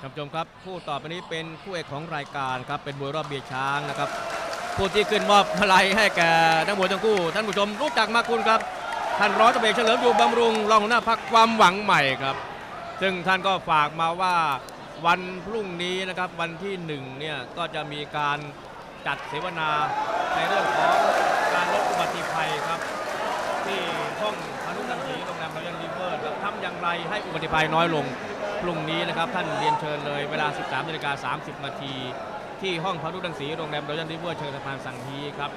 ท่านผู้ชมครับคู่ต่อไปนี้เป็นคู่เอกของรายการครับเป็นมวยรอบเบียร์ช้างนะครับผู้ที่ขึ้นมอบมาลัยให้แก่นักมวยทั้งคู่ ท่านผู้ชมรู้จักมาคุณครับท่านร้อยตำรวจเอกเฉลิมอยู่บำรุงรองหัวหน้าพักความหวังใหม่ครับ ซึ่งท่านก็ฝากมาว่าวันพรุ่งนี้นะครับวันที่หนึ่งเนี่ยก็จะมีการจัดเสวนาในเรื่องของการลดอุบัติภัยครับ ที่ห้องพนุรังสีโรงแรมรอยัลริเวอร์ครับทำอย่างไรให้อุบัติภัยน้อยลง พรุ่งนี้นะครับท่านเรียนเชิญเลย เวลา 13นาฬิกา30 นาทีที่ห้องพนุรังสีโรงแรมรอยัลริเวอร์เชิงสะพานสังฮีครับ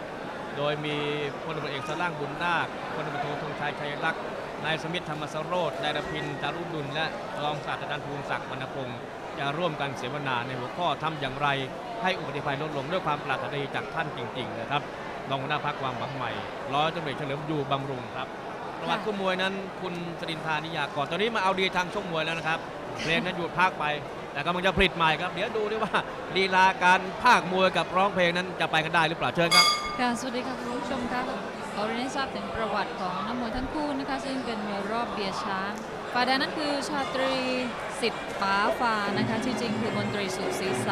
โดยมีพลตำรวจเอกสร่างบุญนาคพลตำรวจโทธงชัยชัยลักษณ์นายสมิทธธรรมสโรธนายรพินจารุดุลและรองศาสตราจารย์ภูมิศักดิ์วรรณพงศ์จะร่วมกันเสวนาในหัวข้อทำอย่างไร ให้อุบัติภัยลดลงด้วยความปรารถนาดีจากท่านจริงๆนะครับรองหัวหน้าพักความหวังใหม่ร้อยตำรวจเอกเฉลิมอยู่บำรุงครับประวัติคู่มวยนั้นคุณสรินทานิยากรตอนนี้มาเอาดีทางช่วงมวยแล้วนะครับ เพลงนั้นหยุดพักไป แต่กำลังจะผลิตใหม่ครับ เดี๋ยวดูด้วยว่าลีลาการภาคมวยกับร้องเพลงนั้นจะไปกันได้หรือเปล่าเชิญครับค่ะสวัสดีค่ะคุณผู้ชมค่ะขอเรียนให้ทราบถึงประวัติของนักมวยทั้งคู่นะคะ ซึ่งเป็นมวยรอบเบียร์ช้างฝ่ายแดงนั้นคือชาตรี สิทธิ์ป๋าฟานะคะที่จริงคือมนตรีสุขศรีใส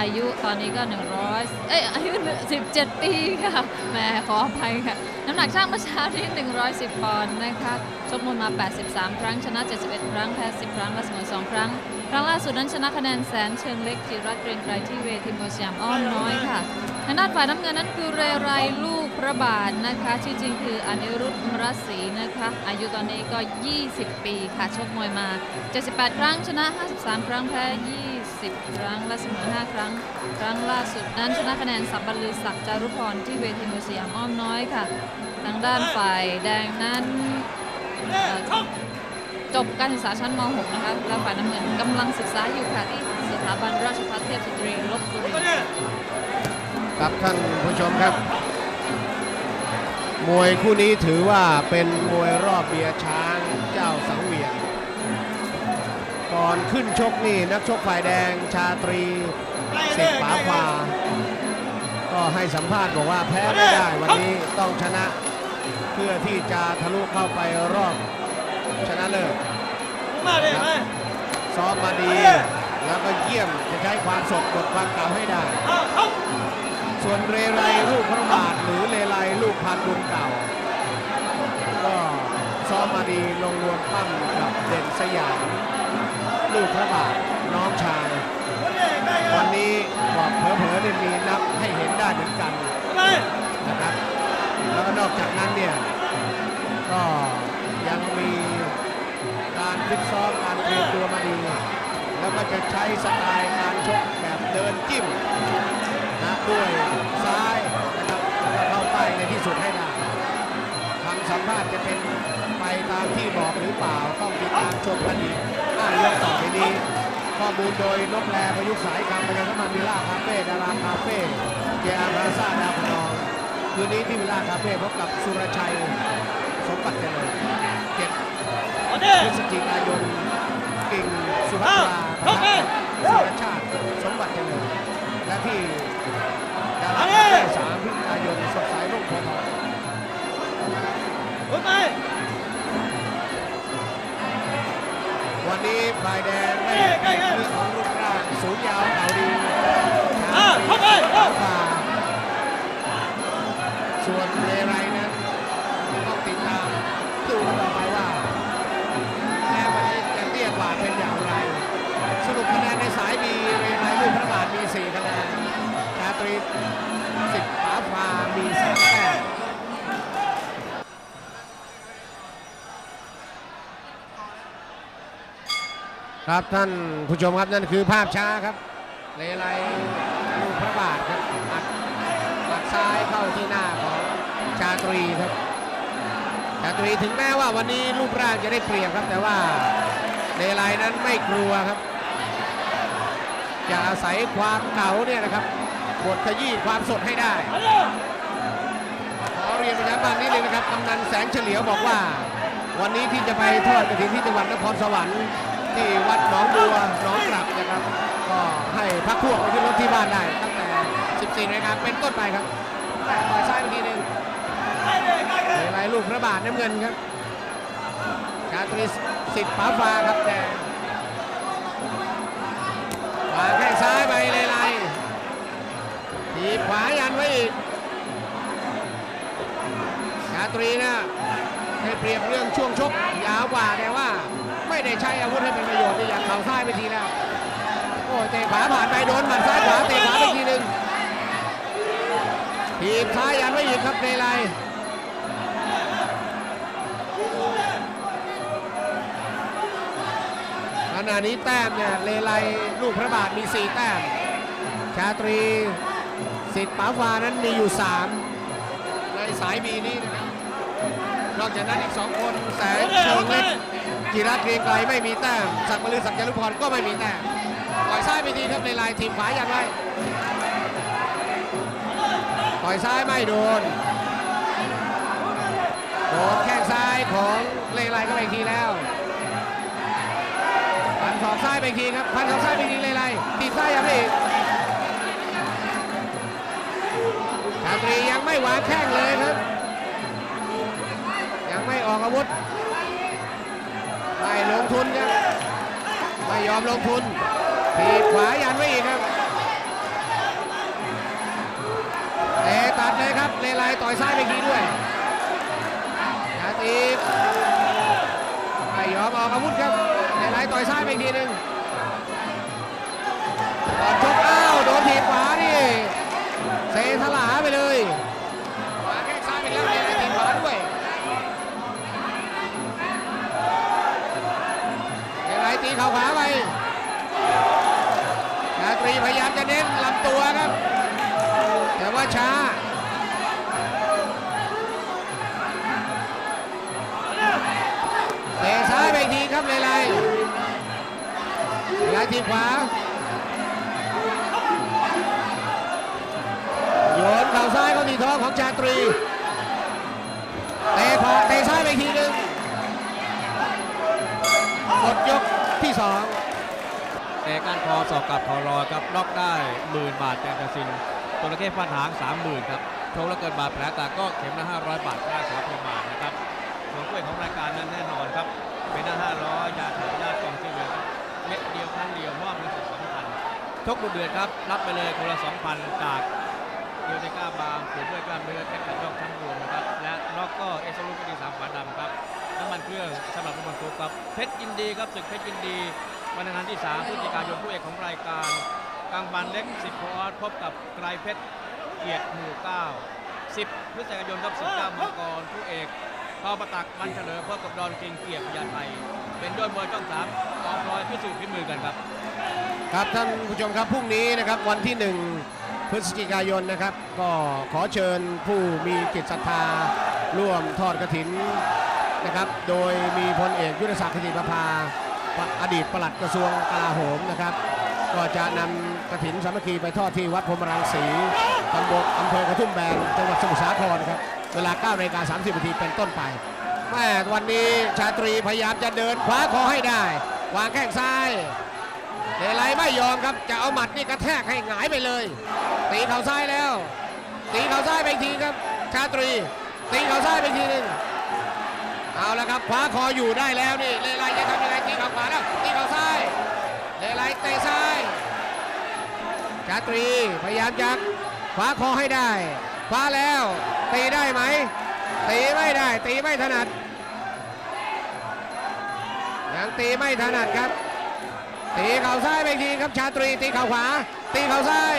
อายุตอนนี้ก็ 100 เอ้ยอายุ 17 ปีค่ะแหมขออภัยค่ะ น้ำหนักช่างเมื่อเช้านี้110 ปอนด์นะคะชกมวยมา 83 ครั้ง ชนะ 71 ครั้ง แพ้ 10 ครั้ง และเสมอ 2 ครั้ง ครั้งล่าสุดนั้นชนะคะแนนแสนเชิงเล็กจิรัตเกรียงไกรที่เวทีมวยสยามอ้อมน้อยค่ะทางด้านฝ่ายน้ำเงินนั้นคือเรไรลูก พระบาทนะคะชื่อจริงคืออนิรุตมรศรีนะคะอายุตอนนี้ก็ 20 ปีค่ะชกมวยมา 78 ครั้งชนะ 53 ครั้งแพ้ 20 ครั้งและเสมอ 5 ครั้ง ครั้งล่าสุดนั้นชนะคะแนนสับบรรลือศักดิ์จารุพรที่เวทีมวยสยามอ้อมน้อยค่ะ ทางด้านฝ่ายแดงนั้นจบการศึกษาชั้นม .6 นะคะและฝ่ายน้ำเงินกำลังศึกษาอยู่ค่ะที่สถาบันราชภัฏเทพสตรีลบบุรีครับท่านผู้ชมครับ มวยคู่นี้ถือว่าเป็นมวยรอบเบียร์ช้างเจ้าสังเวียน ก่อนขึ้นชกนี่นักชกฝ่ายแดงชาตรีเสิทธิ์ป๋าฟาก็ให้สัมภาษณ์บอกว่าแพ้ไม่ได้วันนี้ต้องชนะเพื่อที่จะทะลุเข้าไปรอบชนะเลิศมาดิมาซ้อมมาดี แล้วก็เยี่ยมจะใช้ความสดบทความเก่าให้ได้ ส่วนเรไรลูกพระบาทหรือเรไรลูกพันบุญเก่า ก็ซ้อมมาดีลงรวมปั้มกับเด่นสยามลูกพระบาทน้องชายวันนี้บอกเผลอๆเนี่ยมีนับให้เห็นได้เหมือนกันนะครับแล้วก็นอกจากนั้นเนี่ยก็ยังมีการฟิตซ้อมการเตรียมตัวมาดี แล้วก็จะใช้สไตล์การชกแบบเดินจิ้ม นะด้วยซ้ายนะครับเข้าใต้ในที่สุดให้ได้คำสัมภาษณ์จะเป็นไปตามที่บอกหรือเปล่า ต้องติดตามชมกันอีกห้ายกต่อไปนี้ข้อมูลโดยนกแระยุสายคำประชาสัมพันธ์วิล่าคาเฟ่ดาราคาเฟ่เจอาร์พาซ่าดาวพนองคืนนี้ที่วิล่าคาเฟ่พบกับสุรชัยสมบัติเจริญเจ็ดพฤศจิกายนกิ่งสุภัตราพเอาสุรชาติสมบัติเจริญและที่ ดาราคาเฟ่สามพฤศจิกายนสดใสรุ่งโพธิ์ทองขึ้นไปวันนี้ฝ่ายแดงไม่เก่งเรื่องของรูปร่างสูงยาวเก่าดีอ่าเข้าไปขาเอาฝ่าส่วนเรไร ตรีสิบป๋าฟามี3แต้มครับท่านผู้ชมครับนั่นคือภาพช้าครับเรไรลูกพระบาทครับอัดอัดซ้ายเข้าที่หน้าของชาตรีครับชาตรีถึงแม้ว่าวันนี้รูปร่างจะได้เปรียบครับ แต่ว่าเรไรนั้นไม่กลัวครับจะอาศัยความเก่าเนี่ยนะครับ บดขยี้ความสดให้ได้ขอเรียนประชาสัมพันธ์นิดนึงนะครับกำนันแสงเฉลียวบอกว่า วันนี้ที่จะไปทอดกระถิ่นที่จังหวัดนครสวรรค์ที่วัดหนองบัวหนองกลับนะครับ ก็ให้พักพวกไปขึ้นรถที่บ้านได้ตั้งแต่ 14นาฬิกาเป็นต้นไปครับแต่ต่อยซ้ายไปทีหนึ่งไปดิไปดิในลายลูกพระบาทน้ำเงินครับชาตรีสิทธิ์ป๋าฟ้าครับแต่ มีขวายันไว้อีกชาตรีนะให้เปรียบเรื่องช่วงชกยาวกว่าแต่ว่า ไม่ได้ใช้อาวุธให้เป็นประโยชน์ที่อย่างเข่าซ้ายไปทีแล้วโอ้เตะขวาผ่านไปโดนหมัดซ้ายขวาเตะขวาไปทีหนึ่งทีบซ้ายันไว้อีกครับเนไลขณะนี้แต้มเนี่ยเลไลลูกพระบาทมี 4 แต้ม ชาตรี สิทธิ์ป๋าฟานั้นมีอยู่ 3 ในสายบีนี้นะครับ นอกจากนั้นอีก 2 คนแสนเชิงเล็กจิรัตเกรียงไกรไม่มีแต้มสักดิ์มลือสักดิ์จารุพรก็ไม่มีแต้มต่อยซ้ายไปทีครับเลไลทีมขวายันไว้ต่อยซ้ายไม่โดนโดนแข้งซ้ายของเลไลก็ไปทีแล้วพันสองซ้ายไปทีครับพันสองซ้ายไปทีเลไลตีซ้ายยังไม่าตรียังไม่วางแข้งเลยครับ ยังไม่ออกอาวุธไม่ลงทุนครับ ไม่ยอมลงทุนทีขวายันไว้อีกครับเตะตัดเลยครับเลไลต่อยซ้ายไปทีด้วยชาตีไม่ยอมออกอาวุธครับเลไลต่อยซ้ายไปทีหนึ่ง อสอบกับทอรอครับล็อกได้หมื่นบาทแกนตาซินตัวระเข้ฟันหางสามหมื่นครับชว์แล้วเกิดบาดแผลแต่ก็เข็มละ500บาทค่าสาพยาบาลนะครับส่วนกล้วยของรายการนั้นแน่นอนครับเป็นละ500ยาถ่ายญาติกองที่เหลือเม็ดเดียวครั้งเดียวมอบเงินสด2,000ชกดุเดือดครับรับไปเลยคนละ2,000จากเดียวในก้าบางเขียนด้วยกล้ามเนื้อแค่กันยอกทั้งรวมนะครับและน็อกก็เอสโลูกดีสามฝาดำครับน้ำมันเครื่องสำหรับรถบรรทุกครับเพชรยินดีครับศึกเพชรยินดี วันอังคารที่ 3 พฤศจิกายนผู้เอกของรายการกลางบันเล็กสิทธิ์โคออสพบกับไกรเพชรเกียรติหมู่ 9 10 พฤศจิกายนครับ19มังกรผู้เอกเข้าประตักบันเฉลิมพบกับดอนเก่งเกียรติพยาไทย เป็นยอดมวยช่องสามกองร้อยพิสูจน์ฝีมือกันครับ ครับท่านผู้ชมครับพรุ่งนี้นะครับวันที่ 1 พฤศจิกายนนะครับ ก็ขอเชิญผู้มีจิตศรัทธาร่วมทอดกระถินนะครับ โดยมีพลเอกยุทธศักดิ์ขจิประภา อดีตปลัดกระทรวงกลาโหมนะครับ ก็จะนำกระถินสามัคคีไปทอดที่วัดพรมรังสีตำบลอำเภอกระทุ่มแบนจังหวัดสมุทรสาครครับเวลา9นาฬิกา30นาทีเป็นต้นไปแม่วันนี้ชาตรีพยายามจะเดินขวาคอให้ได้ วางแข้งซ้ายเดลัยไม่ยอมครับจะเอาหมัดนี่กระแทกให้หงายไปเลย ตีเข่าซ้ายแล้ว ตีเข่าซ้ายไปทีครับ ชาตรี ตีเข่าซ้ายไปทีหนึงเอาละครับคว้าคออยู่ได้แล้วนี่เลไเตะซ้าย ชาตรีพยายามจะคว้าคอให้ได้คว้าแล้ว ตีได้ไหม ตีไม่ได้ ตีไม่ถนัด ยังตีไม่ถนัดครับ ตีเข่าซ้ายไปทีครับชาตรี ตีเข่าขวา ตีเข่าซ้าย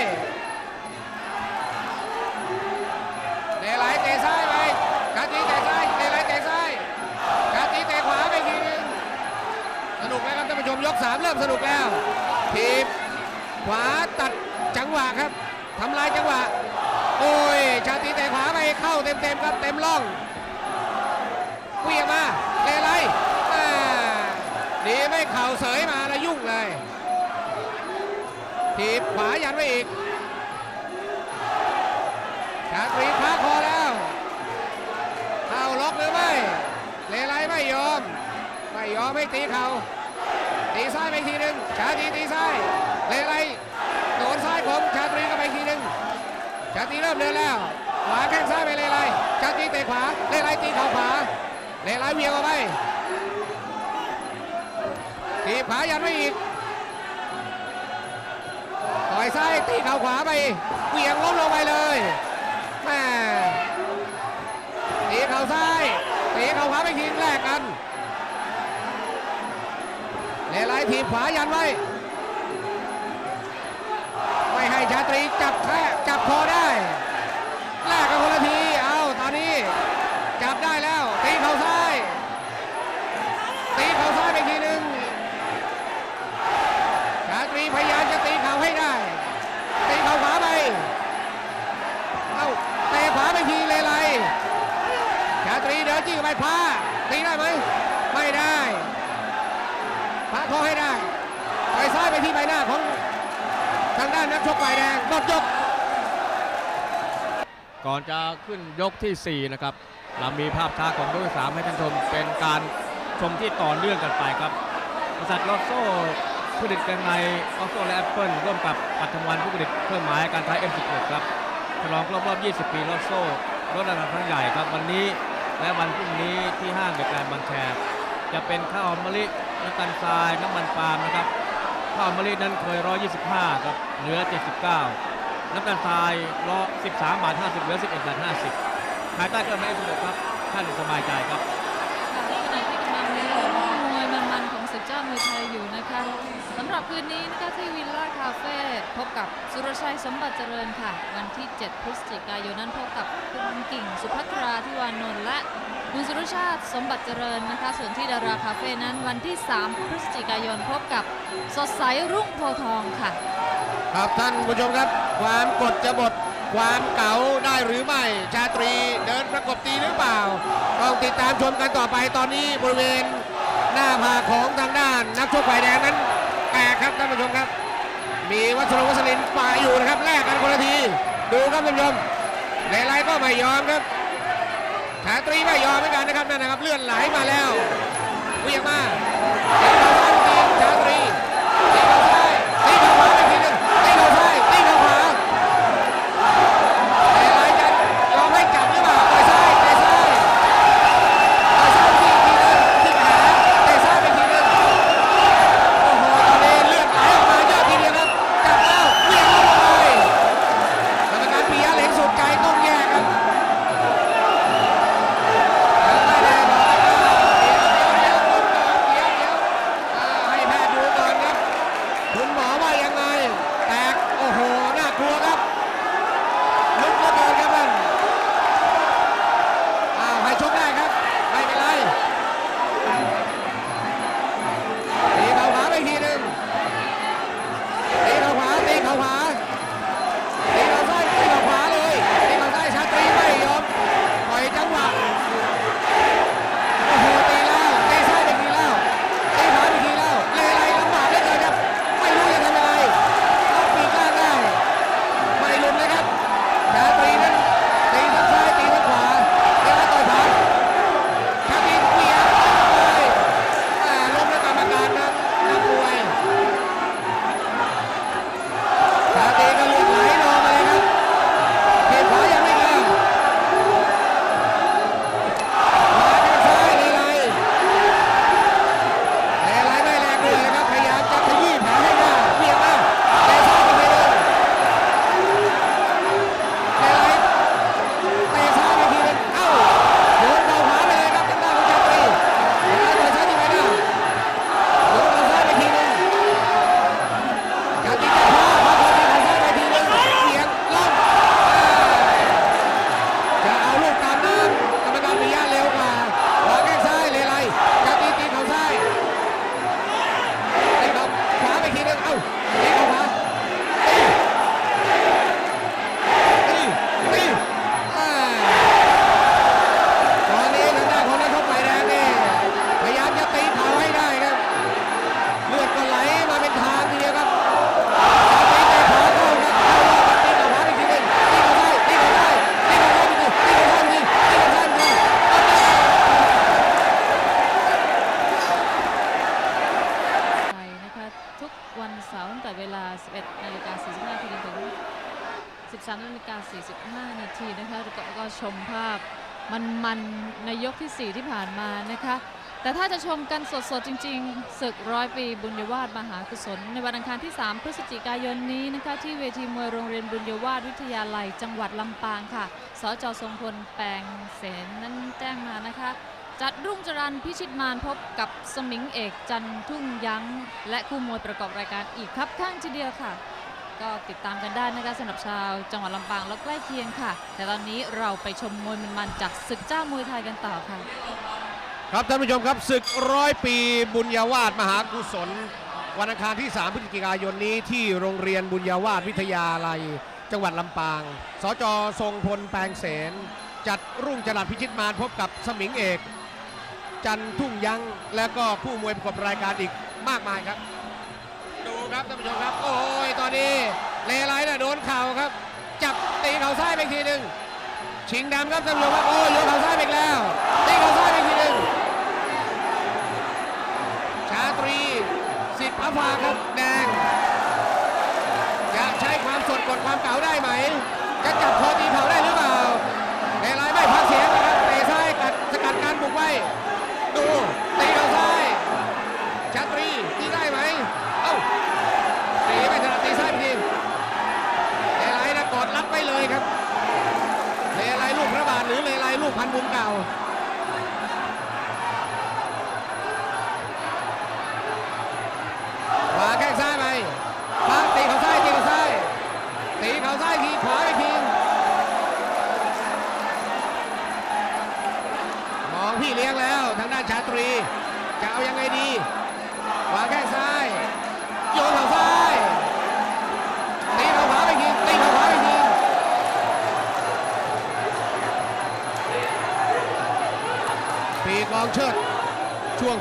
เตะไหลเตะซ้ายไปชาตรีเตะซ้ายเตะไหลเตะซ้ายชาตรีเตะขวาไปทีหนึงสนุกแล้วครับท่านผู้ชมยกสามเริ่มสนุกแล้ว ทีบขวาตัดจังหวะครับทำลายจังหวะ โอ้ย ชาตรีเตะขวาไปเข้าเต็มๆครับเต็มร่องเวียงมาเลไลดีไม่เข่าเสยมาแล้วยุ่งเลย ทีบขวายันไว้อีก ชาตรีคว้าคอแล้วเข้าล็อกหรือไม่เลไลไม่ยอม ไม่ยอมให้ตีเข่า ตีซ้ายไปทีหนึ่งชาตรีตีซ้ายเลไลโดนซ้ายผมชาตรีก็ไปทีหนึ่งชาตรีเริ่มเดินแล้วขวาแข้งซ้ายไปเลไลชาตรีเตะขวาเลไลตีเข่าขวาเลไลเวียงออกไปตีขวายันไว้อีกต่อยซ้ายตีเข่าขวาไปเวียงล้มลงไปเลยแม่ตีเข่าซ้ายตีเข่าขวาไปทีแรกกัน เลไลทีบขวายันไว้ ไม่ให้ชาตรีจับแค่จับคอได้แลกกันคนละทีเอาตอนนี้ จับได้แล้ว ตีเข่าซ้าย ตีเข่าซ้ายไปทีหนึ่งชาตรีพยายามจะตีเข่าให้ได้ ตีเข่าขวาไปเอาเตะขวาไปทีเลยไรชาตรีเดินจี้ไปพาตีได้ไหมไม่ได้ พาให้ได้ไปซ้ายไปที่ใบหน้าของทางด้านนักชกฝ่ายแดงหมดยก ก่อนจะขึ้นยกทีสี่ 4 นะครับ เรามีภาพช้าของยกที่สามให้ท่านชมเป็นการชมที่ต่อเนื่องกันไปครับบริษัทลอโซ่ผู้ผลิตกันในออโซ่และแอปเปิลร่วมกับปัทวันผู้ผลิตเครื่องหมายการค้า M16 ครับฉลองครบรอบ 20 ปีลอโซ่ลดระดับครั้งใหญ่ครับวันนี้และวันพรุ่งนี้ที่ห้างเดอะแกรนด์บางแคจะเป็นข้าวหอมมะลิ น้ำตาลทรายน้ำมันปาล์มนะครับข้าวมะลินั้นเคย 125 ครับ เหลือ 79 น้ำตาลทรายร้อ13 บาท 50 เหลือ 11 บาท 50ภายใต้เครื่องหมาย M16 ครับ ท่านสบายใจครับ ค่ะที่ขณะที่กำลังมีมวยมันๆข องศึกเจ้ามวยไทยอยู่นะคะสำหรับคืนนี้นะคะที่วิลล่าคาเฟ่พบกับสุรชัยสมบัติเจริญค่ะ วันที่ 7 พฤศจิกายนนั้นพบกับคุณกิ่งสุภัทราทิวานนท์และคุณสุรชาติสมบัติเจริญนะคะ ส่วนที่ดาราคาเฟ่นั้นวันที่ 3 พฤศจิกายนพบกับสดใสรุ่งโพทองค่ะ ครับท่านผู้ชมครับ ความกดจะบดความเก๋าได้หรือไม่ ชาตรีเดินประกบตีหรือเปล่า ต้องติดตามชมกันต่อไปตอนนี้บริเวณหน้าผาของทานนักชกฝ่ายแดงนั้นแตกครับท่านผู้ชมครับ มีวัชรวัชรินฝ่ายอยู่นะครับแลกกันคนละทีดูครับท่านผู้ชมเลไลก็ไม่ยอมครับขาตรีไม่ยอมเหมือนกันนะครับนั่นนะครับเลื่อนไหลมาแล้วเวียงมาเดี๋ยวเรา ผ่านมานะคะ แต่ถ้าจะชมกันสดๆ จริงๆศึกร้อยปีบุญยวาสมหากุศล ในวันอังคารที่ 3 พฤศจิกายนนี้นะคะที่เวทีมวยโรงเรียนบุญยวาสวิทยาลัย จังหวัดลำปางค่ะ สจทรงพลแปลงเสนนั้นแจ้งมานะคะ จัดรุ่งจรันพิชิตมารพบกับสมิงเอกจันทุ่งยั้ง และคู่มวยประกอบรายการอีกครับข้างทีเดียวค่ะ ก็ติดตามกันได้นะคะสำหรับชาวจังหวัดลำปางและใกล้เคียงค่ะ แต่ตอนนี้เราไปชมมวยมันๆจากศึกเจ้ามวยไทยกันต่อค่ะ ครับท่านผู้ชมครับศึกร้อยปีบุญญาวาสมหากุศล วันอังคารที่ 3 พฤศจิกายนนี้ที่โรงเรียนบุญญาวาสวิทยาลัย จังหวัดลำปาง สจทรงพลแปลงเสน จัดรุ่งจรัสพิชิตมารพบกับสมิงเอก จันทุ่งยังและก็คู่มวยประกอบรายการอีกมากมายครับ ครับท่านผู้ชมครับ โอ้ยตอนนี้เลไลน่ะโดนเข่าครับ จับตีเข่าซ้ายไปทีหนึ่งชิงดำครับท่านผู้ชมครับโอ้ยโยนเข่าซ้ายไปอีกแล้วตีเข่าซ้ายไปทีหนึ่งชาตรีสิทธิ์พระพาครับแดงจะใช้ความสดกดความเก่าได้ไหม จะจับคอตีเข่าได้หรือ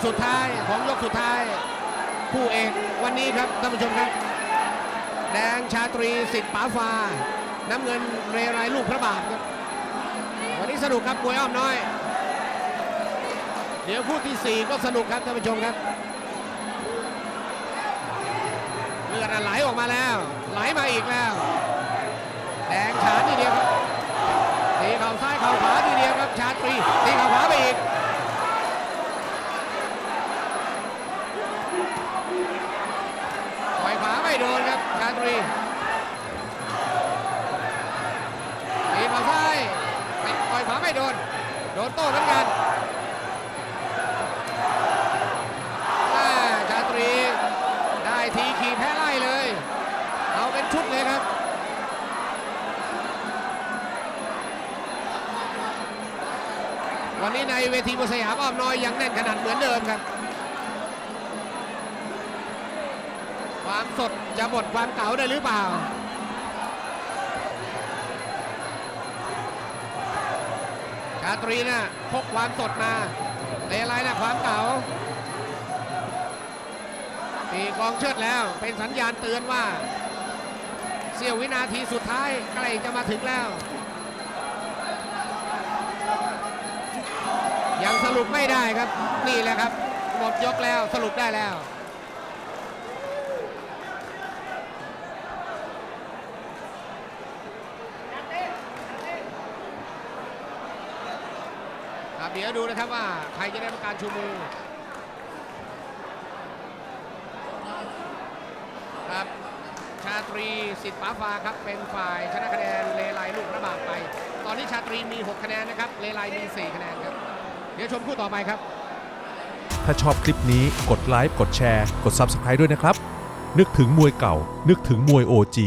สุดท้ายของยกสุดท้ายคู่เอกวันนี้ครับท่านผู้ชมครับ แดงชาตรีสิทธิ์ป๋าฟ้าน้ำเงินเรไรลูกพระบาทครับวันนี้สนุกครับมวยอ้อมน้อย เดี๋ยวคู่ที่ 4 ก็สนุกครับท่านผู้ชมครับเลือดไหลออกมาแล้ว ไหลมาอีกแล้ว แดงฉานทีเดียวครับตีเข่าซ้ายเข่าขวาทีเดียวครับชาตรีตีเข่า นโต้เหมือนกันชาตรี ได้ทีขี่แพ้ไล่เลย เอาเป็นชุดเลยครับวันนี้ในเวทีมวยสยามอ้อมน้อยยังแน่นขนาดเหมือนเดิมครับ ความสดจะหมดความเก่าได้หรือเปล่า ชาตรีนะ่ะพกความสดมาเลไลนะความเก่าตีกองเชิดแล้วเป็นสัญญาณเตือนว่า เสี้ยววินาทีสุดท้ายใกล้จะมาถึงแล้ว ยังสรุปไม่ได้ครับ นี่แหละครับหมดยกแล้วสรุปได้แล้ว เดี๋ยวดูนะครับว่าใครจะได้ประการชูมือครับชาตรีสิทธิ์ป้าฟ้าครับเป็นฝ่ายชนะคะแนนเลไลลูกระบาดไป ตอนนี้ชาตรีมี 6 คะแนนนะครับเลไลมี 4 คะแนนครับ เดี๋ยวชมคู่ต่อไปครับ ถ้าชอบคลิปนี้กดไลค์กดแชร์ กด Subscribe ด้วยนะครับ นึกถึงมวยเก่า นึกถึงมวย OG